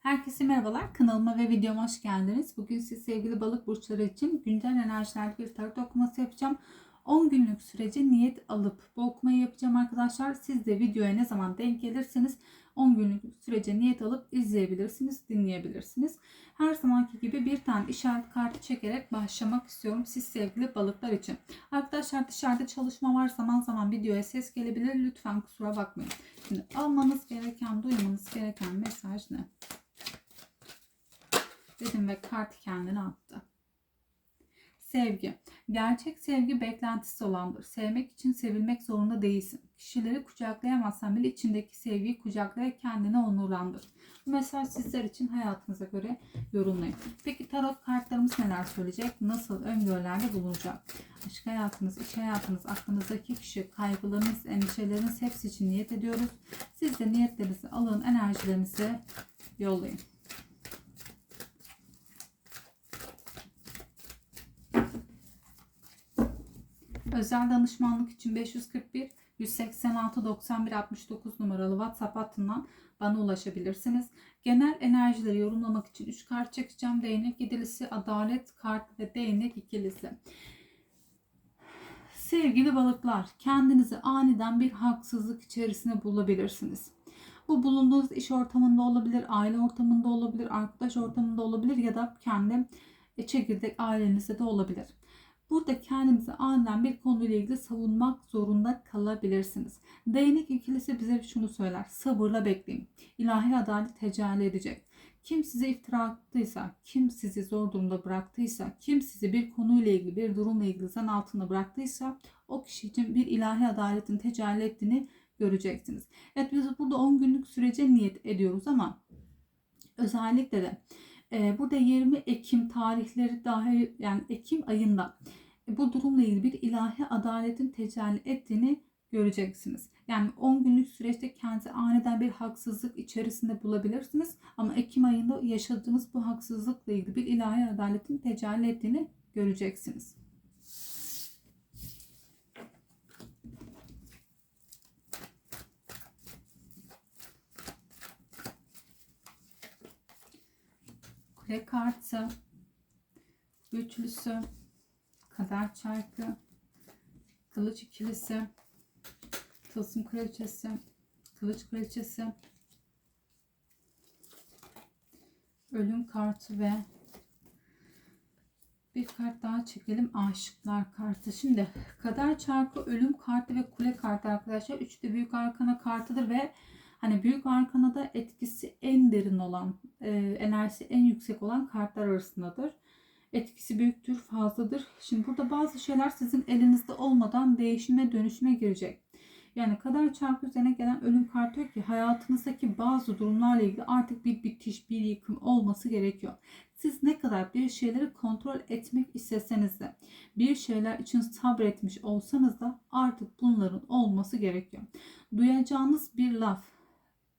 Herkese merhabalar. Kanalıma ve videoma hoş geldiniz. Bugün siz sevgili balık burçları için güncel enerjilerde bir tarot okuması yapacağım. 10 günlük sürece niyet alıp bu okumayı yapacağım arkadaşlar. Siz de videoya ne zaman denk gelirseniz 10 günlük sürece niyet alıp izleyebilirsiniz, dinleyebilirsiniz. Her zamanki gibi bir tane işaret kartı çekerek başlamak istiyorum siz sevgili balıklar için. Arkadaşlar dışarıda çalışma var zaman zaman videoya ses gelebilir. Lütfen kusura bakmayın. Şimdi almanız gereken, duymanız gereken mesaj ne? Dedim ve kart kendini attı. Sevgi. Gerçek sevgi beklentisi olandır. Sevmek için sevilmek zorunda değilsin. Kişileri kucaklayamazsan bile içindeki sevgiyi kucaklayarak kendini onurlandır. Bu mesaj sizler için hayatınıza göre yorumlayın. Peki tarot kartlarımız neler söyleyecek? Nasıl öngörülerde bulunacak? Aşk hayatınız, iş hayatınız, aklınızdaki kişi, kaygılarınız, endişeleriniz hepsi için niyet ediyoruz. Siz de niyetlerinizi alın, enerjilerinizi yollayın. Özel danışmanlık için 541 186 91 69 numaralı WhatsApp hattından bana ulaşabilirsiniz. Genel enerjileri yorumlamak için 3 kart çekeceğim. Değnek yedilisi, adalet kart ve değnek ikilisi. Sevgili balıklar, kendinizi aniden bir haksızlık içerisine bulabilirsiniz. Bu bulunduğunuz iş ortamında olabilir, aile ortamında olabilir, arkadaş ortamında olabilir ya da kendi çekirdek ailenizde de olabilir. Burada kendinizi aniden bir konuyla ilgili savunmak zorunda kalabilirsiniz. Değnek ikilisi bize şunu söyler. Sabırla bekleyin. İlahi adalet tecelli edecek. Kim size iftira attıysa, kim sizi zor durumda bıraktıysa, kim sizi bir konuyla ilgili, bir durumla ilgili zan altında bıraktıysa o kişi için bir ilahi adaletin tecelli ettiğini göreceksiniz. Evet biz burada 10 günlük sürece niyet ediyoruz ama özellikle de e, burada 20 Ekim tarihleri dahil yani Ekim ayında bu durumla ilgili bir ilahi adaletin tecelli ettiğini göreceksiniz. Yani 10 günlük süreçte kendinizi aniden bir haksızlık içerisinde bulabilirsiniz. Ama Ekim ayında yaşadığınız bu haksızlıkla ilgili bir ilahi adaletin tecelli ettiğini göreceksiniz. Kule kartı, güçlüsü, kader çarkı, kılıç ikilisi, tılsım kraliçesi, kılıç kraliçesi, ölüm kartı ve bir kart daha çekelim. Aşıklar kartı. Şimdi kader çarkı, ölüm kartı ve kule kartı arkadaşlar. Üçlü büyük arkana kartıdır ve hani büyük arkanada etkisi en derin olan, e, enerjisi en yüksek olan kartlar arasındadır etkisi büyüktür, fazladır. Şimdi burada bazı şeyler sizin elinizde olmadan değişime, dönüşüme girecek. Yani kader çarpı üzerine gelen ölüm kartı ki hayatınızdaki bazı durumlarla ilgili artık bir bitiş, bir yıkım olması gerekiyor. Siz ne kadar bir şeyleri kontrol etmek isteseniz de bir şeyler için sabretmiş olsanız da artık bunların olması gerekiyor. Duyacağınız bir laf,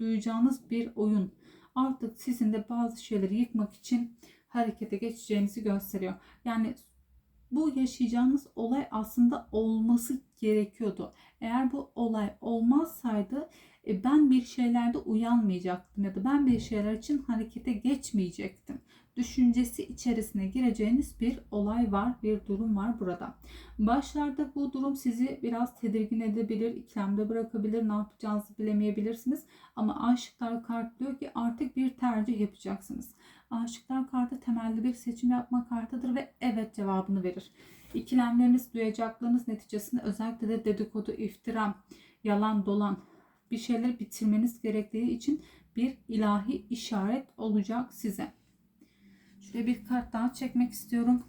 duyacağınız bir oyun artık sizin de bazı şeyleri yıkmak için harekete geçeceğinizi gösteriyor. Yani bu yaşayacağınız olay aslında olması gerekiyordu. Eğer bu olay olmazsaydı e, ben bir şeylerde uyanmayacaktım ya da ben bir şeyler için harekete geçmeyecektim düşüncesi içerisine gireceğiniz bir olay var, bir durum var burada. Başlarda bu durum sizi biraz tedirgin edebilir, ikilemde bırakabilir, ne yapacağınızı bilemeyebilirsiniz. Ama aşıklar kart diyor ki artık bir tercih yapacaksınız. Aşıklar kartı temelli bir seçim yapma kartıdır ve evet cevabını verir. İkilemleriniz, duyacaklarınız neticesinde özellikle de dedikodu, iftira, yalan, dolan bir şeyleri bitirmeniz gerektiği için bir ilahi işaret olacak size. Şuraya bir kart daha çekmek istiyorum.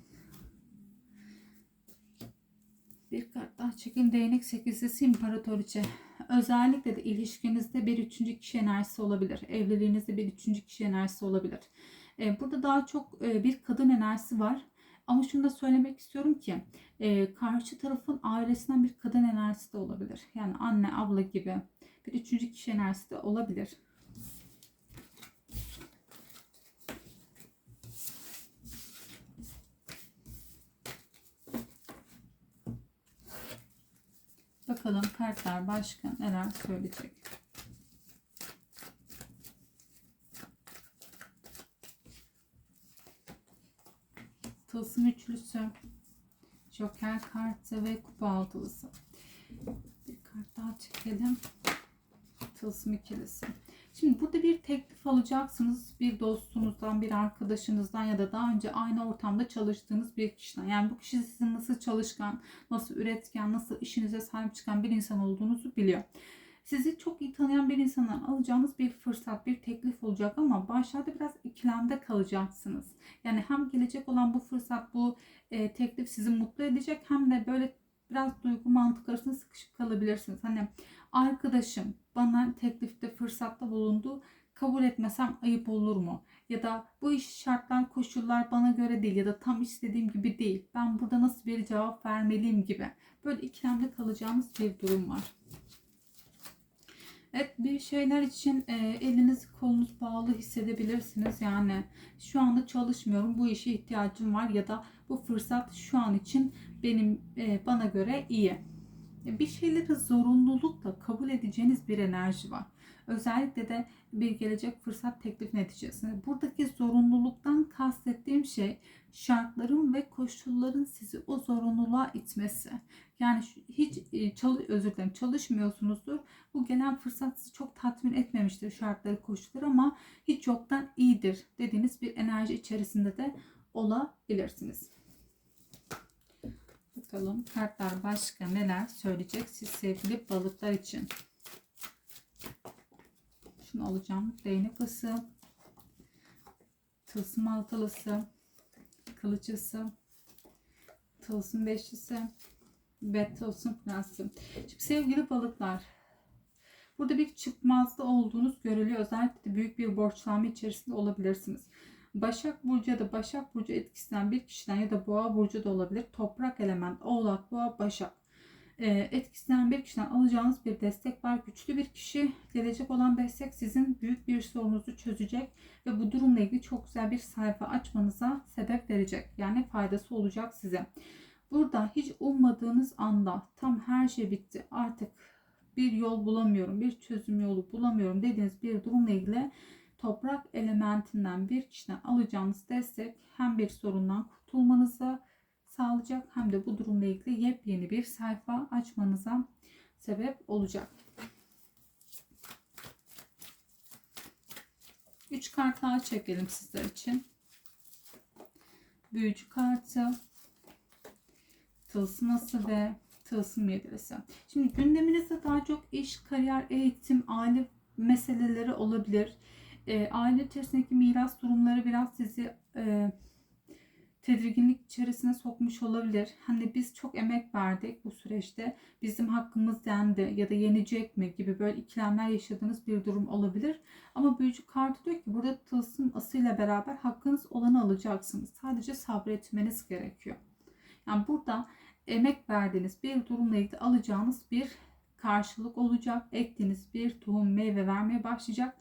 Bir kart daha çekin. Değnek sekizlisi imparatoriçe. Özellikle de ilişkinizde bir üçüncü kişi enerjisi olabilir. Evliliğinizde bir üçüncü kişi enerjisi olabilir. Ee, burada daha çok e, bir kadın enerjisi var. Ama şunu da söylemek istiyorum ki e, karşı tarafın ailesinden bir kadın enerjisi de olabilir. Yani anne, abla gibi bir üçüncü kişi enerjisi de olabilir. Bakalım kartlar başka neler söyleyecek. Tılsım üçlüsü, joker kartı ve kupa altılısı. Bir kart daha çekelim. Tılsım ikilisi. Şimdi burada bir teklif alacaksınız. Bir dostunuzdan, bir arkadaşınızdan ya da daha önce aynı ortamda çalıştığınız bir kişiden. Yani bu kişi sizin nasıl çalışkan, nasıl üretken, nasıl işinize sahip çıkan bir insan olduğunuzu biliyor. Sizi çok iyi tanıyan bir insandan alacağınız bir fırsat, bir teklif olacak ama başlarda biraz ikilemde kalacaksınız. Yani hem gelecek olan bu fırsat, bu e, teklif sizi mutlu edecek hem de böyle biraz duygu mantık arasında sıkışıp kalabilirsiniz. Hani arkadaşım bana teklifte fırsatta bulundu kabul etmesem ayıp olur mu? Ya da bu iş şartlar koşullar bana göre değil ya da tam istediğim gibi değil. Ben burada nasıl bir cevap vermeliyim gibi. Böyle ikilemde kalacağınız bir durum var. Evet bir şeyler için e, eliniz kolunuz bağlı hissedebilirsiniz. Yani şu anda çalışmıyorum bu işe ihtiyacım var ya da bu fırsat şu an için benim e, bana göre iyi. E, Bir şeyleri zorunlulukla kabul edeceğiniz bir enerji var. Özellikle de bir gelecek fırsat teklif neticesinde. Buradaki zorunluluktan kastettiğim şey şartların ve koşulların sizi o zorunluluğa itmesi. Yani hiç e, çalı, özür dilerim çalışmıyorsunuzdur. Bu gelen fırsat sizi çok tatmin etmemiştir şartları koşulları ama hiç yoktan iyidir dediğiniz bir enerji içerisinde de olabilirsiniz. Bakalım kartlar başka neler söyleyecek siz sevgili balıklar için. Şunu alacağım. Değnek ısı. Tılsım altılısı. Kılıçısı. Tılsım beşlisi. Ve tılsım prensi. Şimdi sevgili balıklar. Burada bir çıkmazda olduğunuz görülüyor. Özellikle büyük bir borçlanma içerisinde olabilirsiniz. Başak Burcu ya da Başak Burcu etkisinden bir kişiden ya da Boğa Burcu da olabilir. Toprak element, Oğlak, Boğa, Başak etkisinden bir kişiden alacağınız bir destek var. Güçlü bir kişi gelecek olan destek sizin büyük bir sorunuzu çözecek ve bu durumla ilgili çok güzel bir sayfa açmanıza sebep verecek. Yani faydası olacak size. Burada hiç ummadığınız anda tam her şey bitti artık bir yol bulamıyorum, bir çözüm yolu bulamıyorum dediğiniz bir durumla ilgili toprak elementinden bir kişiden alacağınız destek hem bir sorundan kurtulmanıza sağlayacak hem de bu durumla ilgili yepyeni bir sayfa açmanıza sebep olacak. 3 kart daha çekelim sizler için. Büyücü kartı, tılsıması ve tılsım yedilisi. Şimdi gündeminizde daha çok iş, kariyer, eğitim, aile meseleleri olabilir. E, aile içerisindeki miras durumları biraz sizi e, tedirginlik içerisine sokmuş olabilir. Hani biz çok emek verdik bu süreçte. Bizim hakkımız dendi ya da yenecek mi gibi böyle ikilemler yaşadığınız bir durum olabilir. Ama büyücü kartı diyor ki burada tılsım asıyla beraber hakkınız olanı alacaksınız. Sadece sabretmeniz gerekiyor. Yani burada emek verdiğiniz bir durumla ilgili alacağınız bir karşılık olacak. Ektiğiniz bir tohum meyve vermeye başlayacak.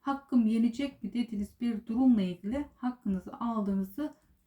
Hakkım yenecek mi dediğiniz bir durumla ilgili hakkınızı aldığınızı